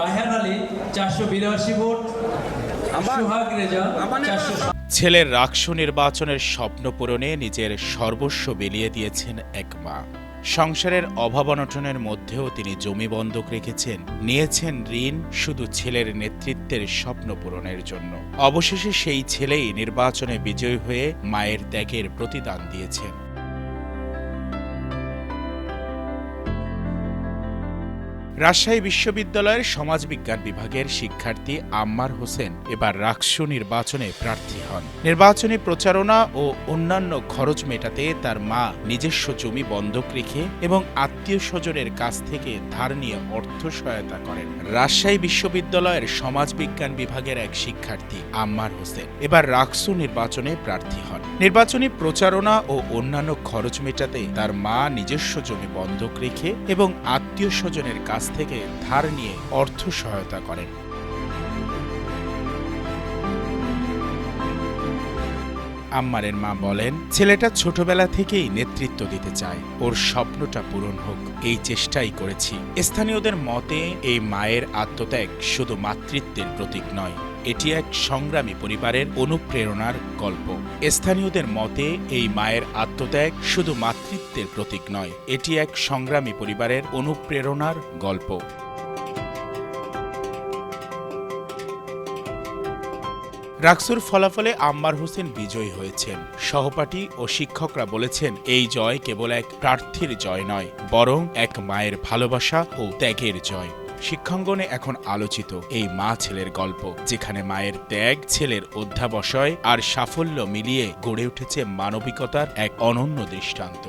রায়হান আলী চারশো বিরাশি ভোট সোহাগ রেজা চারশো ছেলের রাকসু নির্বাচনের স্বপ্ন পূরণে নিজের সর্বস্ব বিলিয়ে দিয়েছেন এক মা। সংসারের অভাব অনটনের মধ্যেও তিনি জমি বন্ধক রেখেছেন নিয়েছেন ঋণ শুধু ছেলের নেতৃত্বের স্বপ্ন পূরণের জন্য। অবশেষে সেই ছেলেই নির্বাচনে বিজয়ী হয়ে মায়ের ত্যাগের প্রতিদান দিয়েছেন। রাজশাহী বিশ্ববিদ্যালয়ের সমাজবিজ্ঞান বিভাগের শিক্ষার্থী আম্মার হোসেন এবার রাকসু নির্বাচনে প্রার্থী। হন। নির্বাচনী প্রচারণা ও অন্যান্য খরচ মেটাতে তার মা নিজস্ব জমি বন্ধক রেখে এবং আত্মীয় স্বজনের কাছ থেকে ধার নিয়ে অর্থ সহায়তা করেন। রাজশাহী বিশ্ববিদ্যালয়ের সমাজবিজ্ঞান বিভাগের এক শিক্ষার্থী আম্মার হোসেন এবার রাকসু নির্বাচনে প্রার্থী হন। নির্বাচনী প্রচারণা ও অন্যান্য খরচ মেটাতে তার মা নিজস্ব জমি বন্ধক রেখে এবং আত্মীয় স্বজনের কাছ থেকে ধার নিয়ে অর্থ সহায়তা করেন। আম্মারের মা বলেন, ছেলেটা ছোটবেলা থেকেই নেতৃত্ব দিতে চায়। ওর স্বপ্নটা পূরণ হোক, এই চেষ্টাই করেছি। স্থানীয়দের মতে, এই মায়ের আত্মত্যাগ শুধু মাতৃত্বের প্রতীক নয়, এটি এক সংগ্রামী পরিবারের অনুপ্রেরণার গল্প। স্থানীয়দের মতে, এই মায়ের আত্মত্যাগ শুধু মাতৃত্বের প্রতীক নয়, এটি এক সংগ্রামী পরিবারের অনুপ্রেরণার গল্প। রাকসুর ফলাফলে আম্মার হোসেন বিজয়ী হয়েছেন। সহপাঠী ও শিক্ষকরা বলেছেন, এই জয় কেবল এক প্রার্থীর জয় নয়, বরং এক মায়ের ভালোবাসা ও ত্যাগের জয়। শিক্ষাঙ্গনে এখন আলোচিত এই মা ছেলের গল্প, যেখানে মায়ের ত্যাগ ছেলের অধ্যাবসায় আর সাফল্য মিলিয়ে গড়ে উঠেছে মানবিকতার এক অনন্য দৃষ্টান্ত।